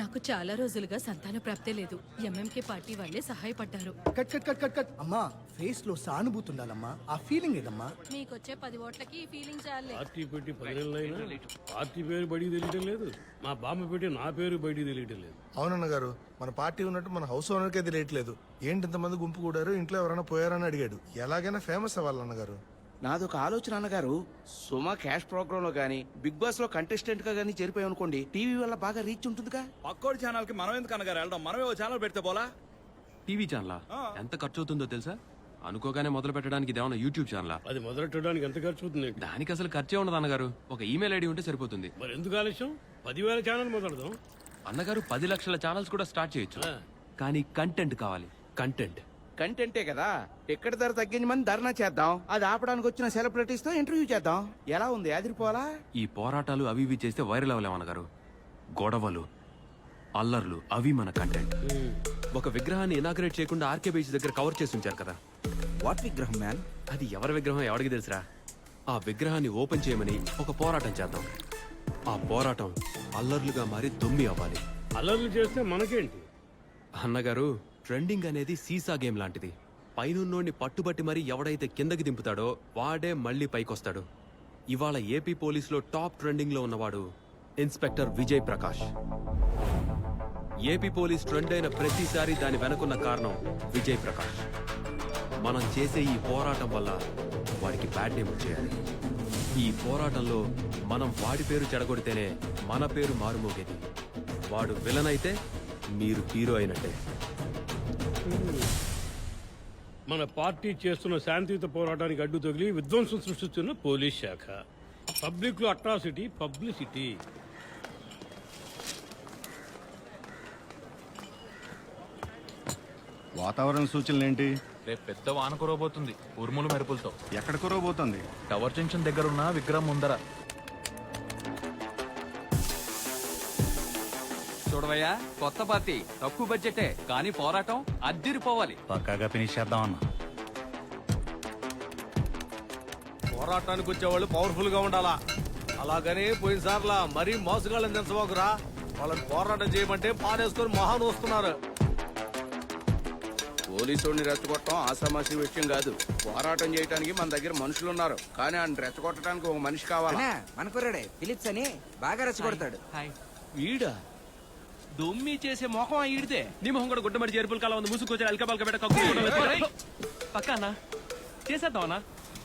నాకు చాలా రోజులుగా సంతాన ప్రాప్తే లేదు. ఎంఎంకే పార్టీ వాళ్ళే సహాయపడ్డారు. Cut cut cut cut cut. అమ్మా ఫేస్లో సానుభూతి ఉండాలమ్మా ఆ ఫీలింగ్ ఏదమ్మా? మీకొచ్చే పది ఓట్లకి ఈ ఫీలింగ్ చాలే. పార్టీ పెట్టి పది నెలలైనా పార్టీ పేరు బయటికి తెలియటం లేదు. మా బామ్మ పెట్టి నా పేరు బయటికి తెలియటం లేదు. అవునన్న గారు మన పార్టీ ఉన్నట్టు మన హౌస్ ఓనర్కే తెలియట్లేదు. ఏంటి ఇంతమంది గుంపు కూడారు? ఇంట్లో ఎవరైనా పోయారని అడిగాడు. ఎలాగైనా ఫేమస్ అవ్వాలన్న గారు. నాదొక ఆలోచన అన్నగారు సుమా క్యాష్ ప్రోగ్రామ్లో గానీ బిగ్ బాస్లో కంటెస్టెంట్గా గానీ చేరిపోయాం అనుకోండి టీవీ వల్ల బాగా రీచ్ ఉంటుందిగా? పక్కోడి ఛానల్కి మనం ఎందుకు అనగారు? వెళ్దాం మనమే ఓ ఛానల్ పెడితే పోలా? టీవీ ఛానలా? ఎంత ఖర్చు అవుతుందో తెలుసా? అనుకోగానే మొదలు పెట్టడానికి ఇదేమన్నా యూట్యూబ్ ఛానలా? అది మొదలెట్టడానికి ఎంత ఖర్చు అవుతుంది దానికి అసలు ఖర్చే ఉండదు అన్నగారు ఒక ఈమెయిల్ ఐడి ఉంటే సరిపోతుంది. మరి ఎందుకు ఆలస్యం? పదివేల ఛానల్ మొదలెడదాం. అన్నగారు పది లక్షల ఛానల్స్ కూడా స్టార్ట్ చేయొచ్చు. కానీ కంటెంట్ కావాలి. కంటెంట్. కంటెంటే కదా. టికెట్ ధర తగ్గించమని ధర్నా చేద్దాం. అది ఆపడానికి వచ్చిన సెలబ్రిటీస్తో ఇంటర్వ్యూ చేద్దాం. ఎలా ఉంది? అదిరిపోవాలా? ఈ పోరాటాలు అవి ఇవి చేస్తే వైరల్ అవ్వలేమన్నగారు గొడవలు అల్లర్లు అవి మన కంటెంట్. ఒక విగ్రహాన్ని ఇనాగ్రేట్ చేయకుండా ఆర్కే బీచ్ దగ్గర కవర్ చేసి ఉంచారు కదా. వాట్ విగ్రహం మ్యాన్? అది ఎవరి విగ్రహం ఎవరికి తెలుసురా? ఆ విగ్రహాన్ని ఓపెన్ చేయమని ఒక పోరాటం చేద్దాం. ఆ పోరాటం అల్లర్లుగా మారి దొమ్మి అవ్వాలి. అల్లర్లు చేస్తే మనకేంటి? అన్నగారు ట్రెండింగ్ అనేది సీసా గేమ్ లాంటిది. పైనున్నోడిని పట్టుబట్టి మరీ ఎవడైతే కిందకి దింపుతాడో వాడే మళ్ళీ పైకొస్తాడు. ఇవాళ ఏపీ పోలీసులో టాప్ ట్రెండింగ్లో ఉన్నవాడు inspector Vijay Prakash. AP police trend అయిన ప్రతిసారి దాని వెనుకున్న కారణం విజయ్ ప్రకాష్. మనం చేసే ఈ పోరాటం వల్ల వాడికి బ్యాడ్ నేమ్ వచ్చేయాలి. ఈ పోరాటంలో మనం వాడి పేరు చెడగొడితేనే మన పేరు మారుమోగేది. వాడు విలన్ అయితే మీరు హీరో అయినట్టే. మన పార్టీ చేస్తున్న శాంతియుత పోరాటానికి అడ్డు తగిలి విధ్వంసం సృష్టిస్తున్న పోలీస్ శాఖ. పబ్లిక్లో అట్రాసిటీ పబ్లిసిటీ. వాతావరణ సూచనలు ఏంటి రేపు పెద్ద వాన కురవబోతుంది. ఉరుములు మెరుపులతో. ఎక్కడ కురవబోతోంది? టవర్ జంక్షన్ దగ్గర ఉన్న విగ్రహం ముందర. చూడవయ్యా కొత్త పార్టీ తక్కువ బడ్జెటే కానీ పోరాటం అద్దిరిపోవాలి. పక్కాగా ఫినిష్ చేద్దాం అన్న పోరాటానికి వచ్చేవాళ్ళు పవర్ఫుల్గా ఉండాలా? అలాగని పోయినసార్లా మరీ మోసగాళ్ళని దించబోకురా వాళ్ళని పోరాటం చేయమంటే పారేసుకొని మొహాన్ వస్తున్నారు. పోలీసుని రెచ్చగొట్టడం ఆసామాసి విషయం కాదు. పోరాటం చేయడానికి మన దగ్గర మనుషులు ఉన్నారు కానీ ఆయన రెచ్చగొట్టడానికి ఒక మనిషి కావాలా? మనకురాడే ఫిలిప్స్ అని బాగా రెచ్చగొడతాడు. ఈడా దొమ్మి చేసే మొహం ఈడితే నీ మొహం కూడా గుడ్డమడి చేరుపుల కాలం ఉంది. ముసుకొచ్చి అల్క పలక పెట్ట కక్కు పక్క అన్న? చేసేద్దాం అన్న?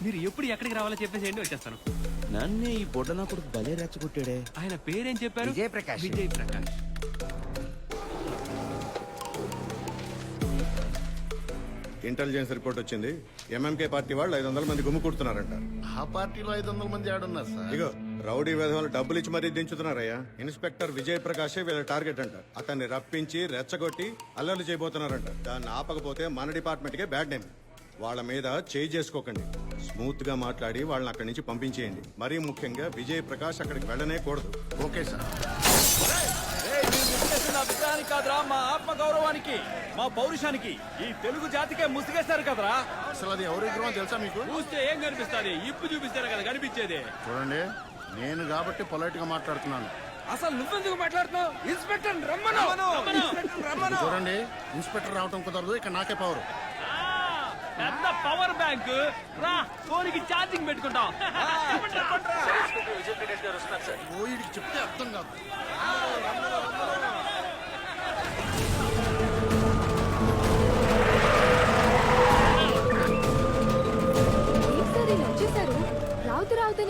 మీరు ఎప్పుడు ఎక్కడికి రావాలో చెప్పేసి వచ్చేస్తాను. నన్నే ఈ బొడ్డన కొడుకు భలే రెచ్చగొట్టాడే. ఆయన పేరేం చెప్పారు? విజయ్ ప్రకాష్. విజయ్ ప్రకాష్. ఇంటెలిజెన్స్ రిపోర్ట్ వచ్చింది. ఎంఎంకే పార్టీ వాళ్ళు ఐదు వందల మంది గుమ్ము కుడుతున్నారంట. ఆ పార్టీలో ఐదు వందల మంది ఆడున్నారు సార్. ఇగో రౌడీ విధవాలు డబ్బులు ఇచ్చి మరీ దించుతున్నారయ్యా. ఇన్స్పెక్టర్ విజయ్ ప్రకాశే వీళ్ళ టార్గెట్ అంట. అతన్ని రప్పించి రెచ్చగొట్టి అల్లర్లు చేయబోతున్నారంట. దాన్ని ఆపకపోతే మన డిపార్ట్మెంట్ కే బ్యాడ్ నేమ్. వాళ్ళ మీద చేయి చేసుకోకండి. స్మూత్గా మాట్లాడి వాళ్ళని అక్కడి నుంచి పంపించేయండి. మరీ ముఖ్యంగా విజయ్ ప్రకాష్ అక్కడికి వెళ్ళనే కూడదు. Okay sir. నా విగ్రహానికి కాదురా మా ఆత్మ గౌరవానికి మా పౌరుషానికి ఈ తెలుగు జాతికే ముసిగేస్తారు కదరా. అసలు అది ఎవరి విగ్రహం తెలుసా మీకు? చూస్తే ఏం కనిపిస్తుంది? ఇప్పు చూపిస్తారు కదా కనిపించేది. చూడండి నేను కాబట్టి పొలైట్గా మాట్లాడుతున్నాను. అసలు నువ్వెందుకు మాట్లాడుతున్నావు? ఇన్స్పెక్టర్ రమ్మను. చూడండి ఇన్స్పెక్టర్ రావటం కుదరదు ఇక నాకే పవర్ పెద్ద పవర్ బ్యాంక్ రా ఫోన్కి ఛార్జింగ్ పెట్టుకుంటాం. చెప్తే అర్థం కాదు.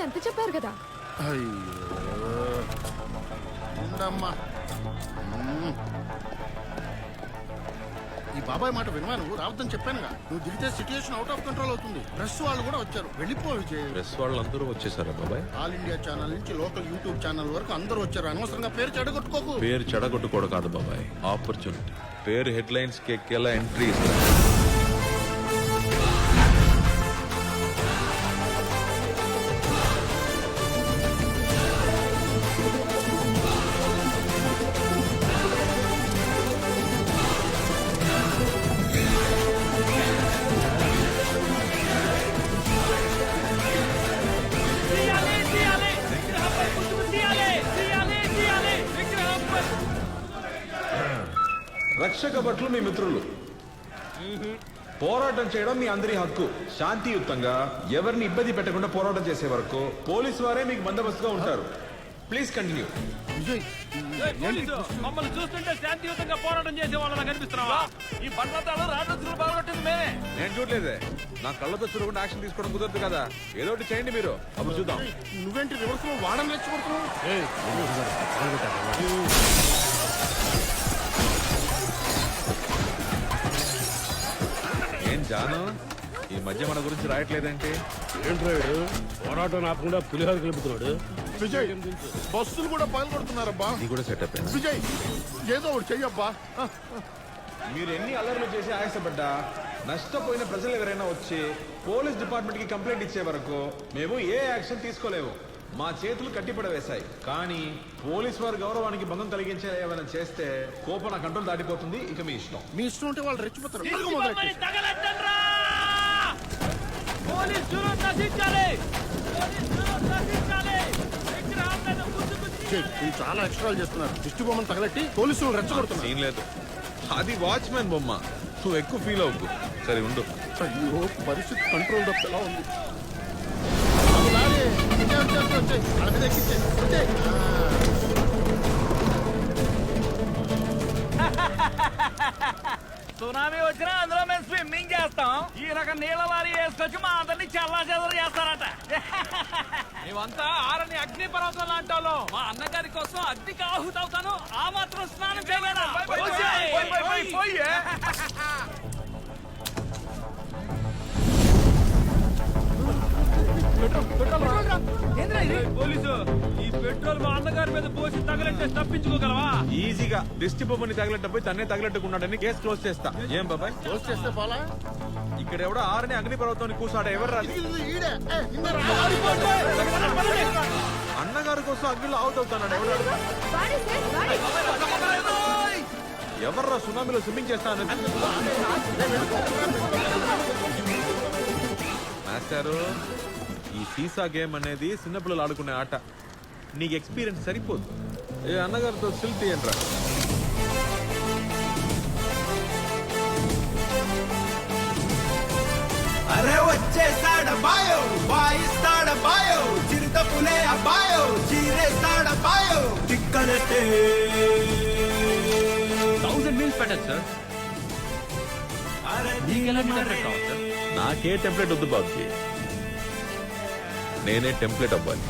ఎంత చెప్పారు కదా. ఈ బాబాయ్ మాట వినవా నువ్వు? రావద్దని చెప్పానుగా నువ్వు దిగితే సిచ్యుయేషన్ అవుట్ ఆఫ్ కంట్రోల్ అవుతుంది. ప్రెస్ వాళ్ళు కూడా వచ్చారు. వెళ్ళిపో విజయ్. ప్రెస్ వాళ్ళందరూ వచ్చేసారా బాబాయ్? ఆల్ ఇండియా ఛానల్ నుంచి లోకల్ యూట్యూబ్ ఛానల్ వరకు అందరూ వచ్చారు. అనవసరంగా పేరు చెడగొట్టుకోకు. పేరు చెడగొట్టుకోడు కాదు బాబాయ్. ఆపర్చునిటీ పేరు హెడ్లైన్స్కి ఎక్కేలా ఎంట్రీ రక్షక భట్లు మీ మిత్రులు పోరాటం చేయడం మీ అందరి హక్కు శాంతియుతంగా ఎవరిని ఇబ్బంది పెట్టకుండా పోరాటం చేసే వరకు పోలీసు వారే మీకు బందోబస్తుగా ఉంటారు ప్లీజ్ కంటిన్యూ మమ్మల్ని చూస్తుంటే శాంతియుతంగా పోరాటం చేసే వాళ్ళని కనిపిస్తున్నావా ఈ బండ్లతాడు రాజస్థాన్ బాగొట్టింది మేమే నేను చూడలేదే నా కళ్ళతో చూడకుండా యాక్షన్ తీసుకోవడం కుదరదు కదా ఏదో ఒకటి చేయండి మీరు అప్పుడు చూద్దాం నువ్వేంటి రివర్స్లో వాడని రెచ్చగొడుతున్నావు జాను ఈ మధ్య మన గురించి రాయట్లేదేంటి? ఏంట్రాడు పోరాటం ఆపకుండా పులిహోర కలుపుతున్నాడు. విజయ్ బస్సులు కూడా పగలగొడుతున్నారబ్బా ఇది కూడా సెటప్ విజయ్ ఏదో ఒకటి చెయ్యబ్బా. మీరు ఎన్ని అల్లర్లు చేసి ఆయాసపడ్డా నష్టపోయిన ప్రజలు ఎవరైనా వచ్చి పోలీస్ డిపార్ట్మెంట్కి కంప్లైంట్ ఇచ్చే వరకు మేము ఏ యాక్షన్ తీసుకోలేము మా చేతులు కట్టిపడవేశాయి. కానీ పోలీస్ వారి గౌరవానికి భంగం కలిగించే ఏమైనా చేస్తే కోపన కంట్రోల్ దాటిపోతుంది. ఇక మీ ఇష్టం. మీ ఇష్టం ఉంటే వాళ్ళు రెచ్చిపోతారు. వీళ్ళు చాలా ఎక్స్ట్రాలు చేస్తున్నారు. దిష్టి బొమ్మను తగలెట్టి పోలీసులు రెచ్చగొడుతున్నారు. సీన్ లేదు. అది వాచ్మెన్ బొమ్మ. నువ్వు ఎక్కువ ఫీల్ అవ్వకు సరే ఉండు. అయ్యో పరిస్థితి కంట్రోల్ తప్ప ఎలా ఉంది? వచ్చేయ్. వాళ్ళ మీద ఎక్కించేయ్. వచ్చేయ్. సునామీ వచ్చినా అందులో మేము స్విమ్మింగ్ చేస్తాం. ఈ రకం నీళ్ళ లారీ వేసుకొచ్చి మా అందరినీ చల్లా చెదరు చేస్తారట. మేమంతా ఆరని అగ్ని పర్వతం లాంటి వాళ్ళం. మా అన్నగారి కోసం అగ్నికి ఆహుతవుతాను. ఆ మాత్రం స్నానం చేయలేనా? పోలీసు. పెట్రోల్ మా అన్నగారి మీద పోసి తగలంటే తప్పించుకోగలవా? ఈజీగా దిష్టి బొమ్మని తగిలేటప్పుడు తన్నే తగిలెట్టుకున్నాడని కేసు క్లోజ్ చేస్తా. ఏం బాబాయ్? క్లోజ్ చేస్తే పోలా ఇక్కడ ఎవడో ఆరని అగ్ని పర్వతం కూర్చాడు ఎవరు రాదు. అన్నగారి కోసం అగ్నిలో అవుట్ అవుతాడు ఎవరు ఎవర్రా సునామీలో స్విమ్మింగ్ చేస్తాను మాస్టారు ఈ సీసా గేమ్ అనేది చిన్నపిల్లలు ఆడుకునే ఆట. నీకు ఎక్స్పీరియన్స్ సరిపోదు. ఏ అన్నగారితో సిల్ తీయండిరా అరే వచ్చేసాడబాయో వాయిస్తాడబాయో చిరుత పులే అబ్బాయో చీరేస్తాడబాయో తిక్కలటే థౌసండ్ మీల్స్ కావాలి సార్ నాకే టెంప్లెట్ వద్దు బాబుజీ. నేనే టెంప్లెట్ అవ్వాలి.